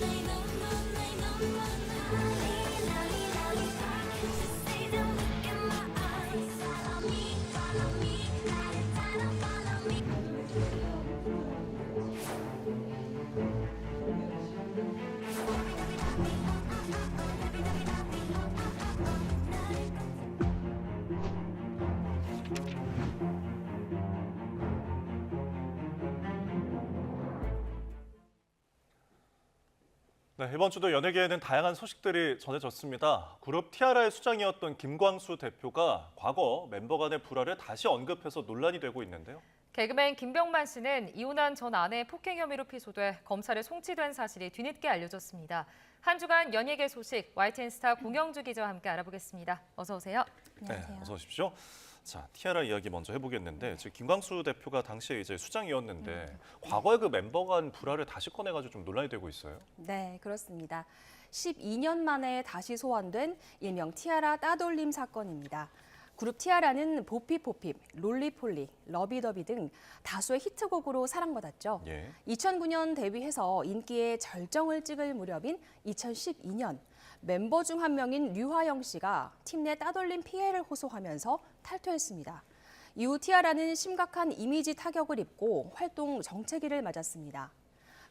ในน้ำมันในน้ำมัน 네, 이번 주도 연예계에는 다양한 소식들이 전해졌습니다. 그룹 티아라의 수장이었던 김광수 대표가 과거 멤버 간의 불화를 다시 언급해서 논란이 되고 있는데요. 개그맨 김병만 씨는 이혼한 전 아내 폭행 혐의로 피소돼 검찰에 송치된 사실이 뒤늦게 알려졌습니다. 한 주간 연예계 소식 YTN 스타 공영주 기자와 함께 알아보겠습니다. 어서 오세요. 네, 어서 오십시오. 자, 티아라 이야기 먼저 해보겠는데 지금 김광수 대표가 당시에 이제 수장이었는데 과거에 그 멤버 간 불화를 다시 꺼내가지고 좀 논란이 되고 있어요. 네, 그렇습니다. 12년 만에 다시 소환된 일명 티아라 따돌림 사건입니다. 그룹 티아라는 보피포핍, 롤리폴리, 러비더비 등 다수의 히트곡으로 사랑받았죠. 예. 2009년 데뷔해서 인기의 절정을 찍을 무렵인 2012년 멤버 중 한 명인 류화영 씨가 팀 내 따돌림 피해를 호소하면서 탈퇴했습니다. 이후 티아라는 심각한 이미지 타격을 입고 활동 정체기를 맞았습니다.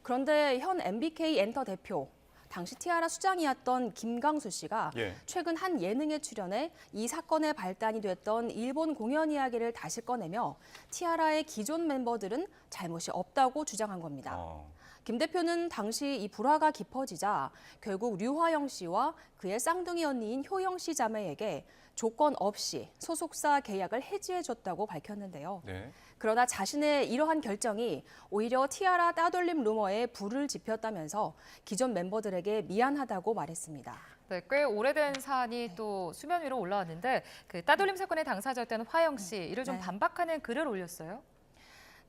그런데 현 MBK 엔터 대표, 당시 티아라 수장이었던 김광수 씨가 예. 최근 한 예능에 출연해 이 사건의 발단이 됐던 일본 공연 이야기를 다시 꺼내며 티아라의 기존 멤버들은 잘못이 없다고 주장한 겁니다. 어, 김 대표는 당시 이 불화가 깊어지자 결국 류화영 씨와 그의 쌍둥이 언니인 효영 씨 자매에게 조건 없이 소속사 계약을 해지해줬다고 밝혔는데요. 네. 그러나 자신의 이러한 결정이 오히려 티아라 따돌림 루머에 불을 지폈다면서 기존 멤버들에게 미안하다고 말했습니다. 네, 꽤 오래된 사안이 또 수면 위로 올라왔는데 그 따돌림 사건의 당사자였던 화영 씨 이를 좀 네. 반박하는 글을 올렸어요.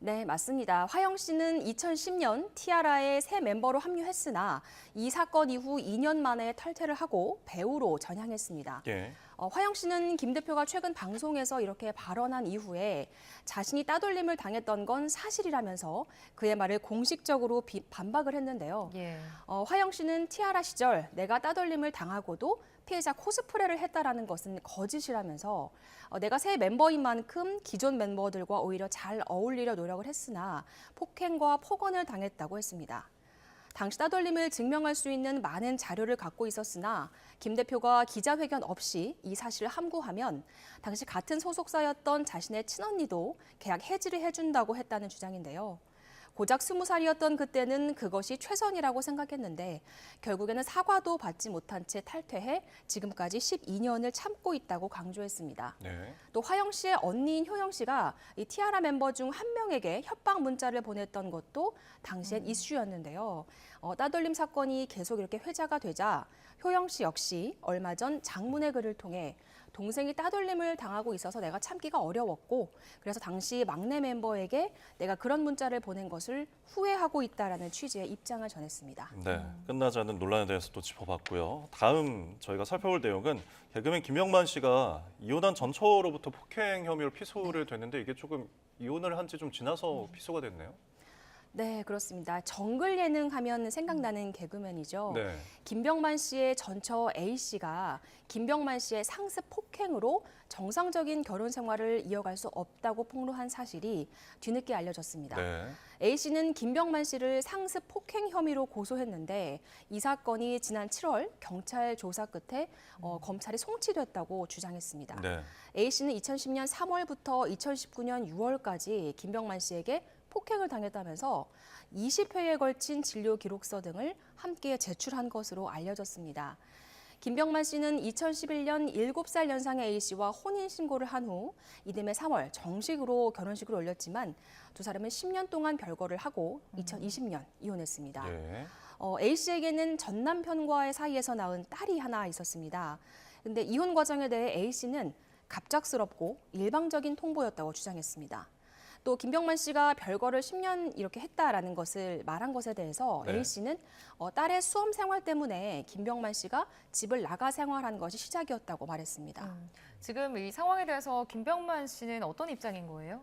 네, 맞습니다. 화영 씨는 2010년 티아라의 새 멤버로 합류했으나 이 사건 이후 2년 만에 탈퇴를 하고 배우로 전향했습니다. 예. 어, 화영 씨는 김 대표가 최근 방송에서 이렇게 발언한 이후에 자신이 따돌림을 당했던 건 사실이라면서 그의 말을 공식적으로 비- 반박을 했는데요. 예. 어, 화영 씨는 티아라 시절 내가 따돌림을 당하고도 피해자 코스프레를 했다라는 것은 거짓이라면서 어, 내가 새 멤버인 만큼 기존 멤버들과 오히려 잘 어울리려 노력을 했으나 폭행과 폭언을 당했다고 했습니다. 당시 따돌림을 증명할 수 있는 많은 자료를 갖고 있었으나 김 대표가 기자회견 없이 이 사실을 함구하면 당시 같은 소속사였던 자신의 친언니도 계약 해지를 해준다고 했다는 주장인데요. 고작 스무 살이었던 그때는 그것이 최선이라고 생각했는데 결국에는 사과도 받지 못한 채 탈퇴해 지금까지 12년을 참고 있다고 강조했습니다. 네. 또 화영 씨의 언니인 효영 씨가 이 티아라 멤버 중 한 명에게 협박 문자를 보냈던 것도 당시엔 이슈였는데요. 어, 따돌림 사건이 계속 이렇게 회자가 되자 효영 씨 역시 얼마 전 장문의 글을 통해 동생이 따돌림을 당하고 있어서 내가 참기가 어려웠고 그래서 당시 막내 멤버에게 내가 그런 문자를 보낸 것을 후회하고 있다라는 취지의 입장을 전했습니다. 네, 끝나지 않은 논란에 대해서 또 짚어봤고요. 다음 저희가 살펴볼 내용은 개그맨 김영만 씨가 이혼한 전처로부터 폭행 혐의로 피소를 됐는데 이게 조금 이혼을 한 지 좀 지나서 피소가 됐네요. 네, 그렇습니다. 정글 예능 하면 생각나는 개그맨이죠. 네. 김병만 씨의 전처 A 씨가 김병만 씨의 상습 폭행으로 정상적인 결혼 생활을 이어갈 수 없다고 폭로한 사실이 뒤늦게 알려졌습니다. 네. A 씨는 김병만 씨를 상습 폭행 혐의로 고소했는데 이 사건이 지난 7월 경찰 조사 끝에 어, 검찰이 송치됐다고 주장했습니다. 네. A 씨는 2010년 3월부터 2019년 6월까지 김병만 씨에게 폭행을 당했다면서 20회에 걸친 진료 기록서 등을 함께 제출한 것으로 알려졌습니다. 김병만 씨는 2011년 7살 연상의 A 씨와 혼인 신고를 한 후 이듬해 3월 정식으로 결혼식을 올렸지만 두 사람은 10년 동안 별거를 하고 2020년 이혼했습니다. 예. 어, A 씨에게는 전 남편과의 사이에서 낳은 딸이 하나 있었습니다. 근데 이혼 과정에 대해 A 씨는 갑작스럽고 일방적인 통보였다고 주장했습니다. 또 김병만 씨가 별거를 10년 이렇게 했다라는 것을 말한 것에 대해서 네. A 씨는 어, 딸의 수험 생활 때문에 김병만 씨가 집을 나가 생활한 것이 시작이었다고 말했습니다. 지금 이 상황에 대해서 김병만 씨는 어떤 입장인 거예요?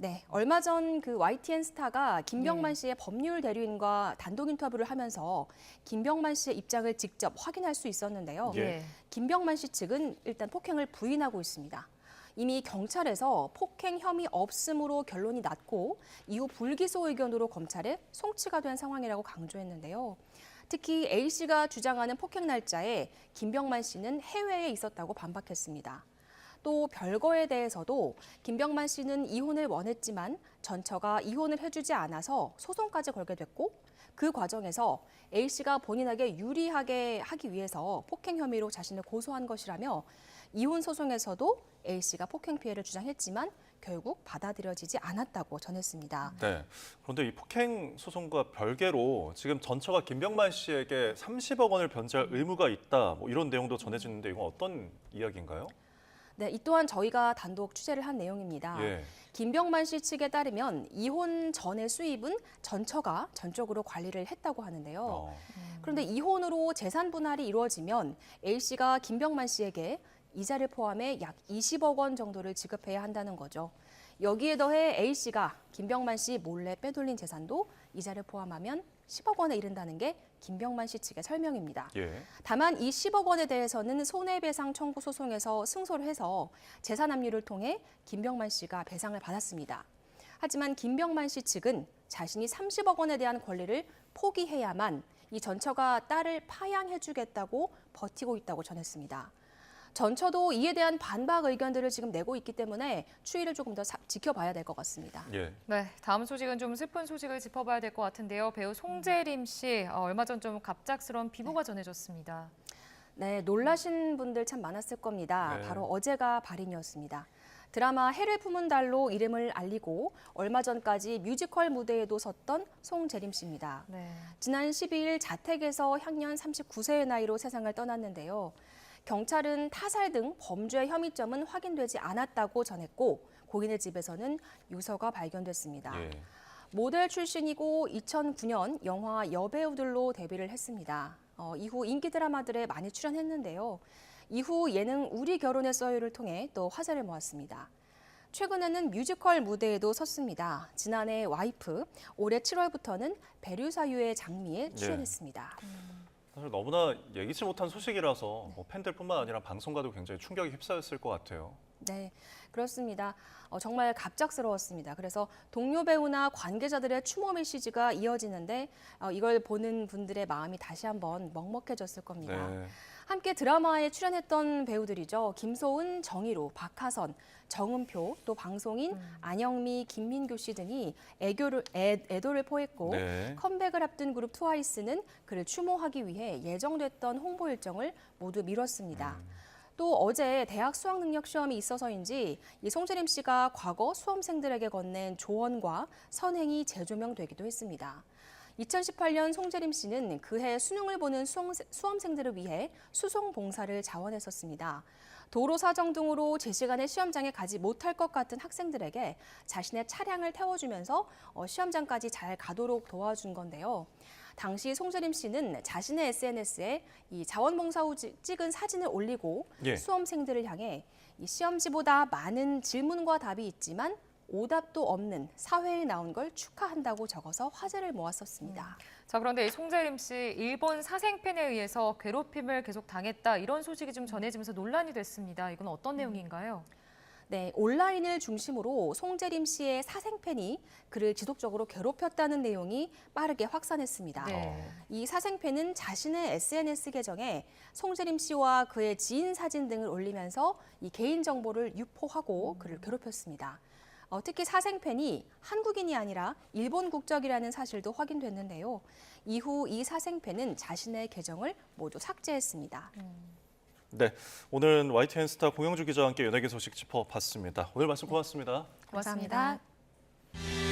네, 얼마 전 그 YTN 스타가 김병만 씨의 법률 대리인과 단독 인터뷰를 하면서 김병만 씨의 입장을 직접 확인할 수 있었는데요. 예. 김병만 씨 측은 일단 폭행을 부인하고 있습니다. 이미 경찰에서 폭행 혐의 없음으로 결론이 났고 이후 불기소 의견으로 검찰에 송치가 된 상황이라고 강조했는데요. 특히 A 씨가 주장하는 폭행 날짜에 김병만 씨는 해외에 있었다고 반박했습니다. 또 별거에 대해서도 김병만 씨는 이혼을 원했지만 전처가 이혼을 해주지 않아서 소송까지 걸게 됐고 그 과정에서 A 씨가 본인에게 유리하게 하기 위해서 폭행 혐의로 자신을 고소한 것이라며 이혼 소송에서도 A 씨가 폭행 피해를 주장했지만 결국 받아들여지지 않았다고 전했습니다. 네. 그런데 이 폭행 소송과 별개로 지금 전처가 김병만 씨에게 30억 원을 변제할 의무가 있다. 뭐 이런 내용도 전해지는데 이건 어떤 이야기인가요? 네, 이 또한 저희가 단독 취재를 한 내용입니다. 예. 김병만 씨 측에 따르면 이혼 전의 수입은 전처가 전적으로 관리를 했다고 하는데요. 어. 그런데 이혼으로 재산 분할이 이루어지면 A 씨가 김병만 씨에게 이자를 포함해 약 20억 원 정도를 지급해야 한다는 거죠. 여기에 더해 A 씨가 김병만 씨 몰래 빼돌린 재산도 이자를 포함하면 10억 원에 이른다는 게 김병만 씨 측의 설명입니다. 예. 다만 이 10억 원에 대해서는 손해배상 청구 소송에서 승소를 해서 재산 압류를 통해 김병만 씨가 배상을 받았습니다. 하지만 김병만 씨 측은 자신이 30억 원에 대한 권리를 포기해야만 이 전처가 딸을 파양해주겠다고 버티고 있다고 전했습니다. 전처도 이에 대한 반박 의견들을 지금 내고 있기 때문에 추이를 조금 더 사- 지켜봐야 될 것 같습니다. 예. 네, 다음 소식은 좀 슬픈 소식을 짚어봐야 될 것 같은데요. 배우 송재림 씨 어, 얼마 전 좀 갑작스러운 비보가 전해졌습니다. 네, 놀라신 분들 참 많았을 겁니다. 네. 바로 어제가 발인이었습니다. 드라마 해를 품은 달로 이름을 알리고 얼마 전까지 뮤지컬 무대에도 섰던 송재림 씨입니다. 네. 지난 12일 자택에서 향년 39세의 나이로 세상을 떠났는데요. 경찰은 타살 등 범죄 혐의점은 확인되지 않았다고 전했고 고인의 집에서는 유서가 발견됐습니다. 예. 모델 출신이고 2009년 영화 여배우들로 데뷔를 했습니다. 어, 이후 인기 드라마들에 많이 출연했는데요. 이후 예능 우리 결혼의 썰유를 통해 또 화제를 모았습니다. 최근에는 뮤지컬 무대에도 섰습니다. 지난해 와이프, 올해 7월부터는 베류사유의 장미에 출연했습니다. 사실 너무나 예기치 못한 소식이라서 뭐 팬들뿐만 아니라 방송가도 굉장히 충격이 휩싸였을 것 같아요. 네, 그렇습니다. 어, 정말 갑작스러웠습니다. 그래서 동료 배우나 관계자들의 추모 메시지가 이어지는데 어, 이걸 보는 분들의 마음이 다시 한번 먹먹해졌을 겁니다. 네. 함께 드라마에 출연했던 배우들이죠. 김소은, 정희로, 박하선, 정은표, 또 방송인 안영미, 김민규 씨 등이 애교를, 애, 애도를 포했고 네. 컴백을 앞둔 그룹 트와이스는 그를 추모하기 위해 예정됐던 홍보 일정을 모두 미뤘습니다. 또 어제 대학 수학 능력 시험이 있어서인지 이 송재림 씨가 과거 수험생들에게 건넨 조언과 선행이 재조명되기도 했습니다. 2018년 송재림 씨는 그해 수능을 보는 수험생- 수험생들을 위해 수송 봉사를 자원했었습니다. 도로 사정 등으로 제 시간에 시험장에 가지 못할 것 같은 학생들에게 자신의 차량을 태워주면서 어, 시험장까지 잘 가도록 도와준 건데요. 당시 송재림 씨는 자신의 SNS에 이 자원봉사 후 찌- 찍은 사진을 올리고 예. 수험생들을 향해 이 시험지보다 많은 질문과 답이 있지만 오답도 없는 사회에 나온 걸 축하한다고 적어서 화제를 모았었습니다. 자, 그런데 이 송재림 씨 일본 사생팬에 의해서 괴롭힘을 계속 당했다 이런 소식이 좀 전해지면서 논란이 됐습니다. 이건 어떤 내용인가요? 네, 온라인을 중심으로 송재림 씨의 사생팬이 그를 지속적으로 괴롭혔다는 내용이 빠르게 확산했습니다. 네. 이 사생팬은 자신의 SNS 계정에 송재림 씨와 그의 지인 사진 등을 올리면서 이 개인 정보를 유포하고 그를 괴롭혔습니다. 어, 특히 사생팬이 한국인이 아니라 일본 국적이라는 사실도 확인됐는데요. 이후 이 사생팬은 자신의 계정을 모두 삭제했습니다. 네. 오늘은 YTN 스타 공영주 기자와 함께 연예계 소식 짚어봤습니다. 오늘 말씀 고맙습니다. 고맙습니다. 감사합니다.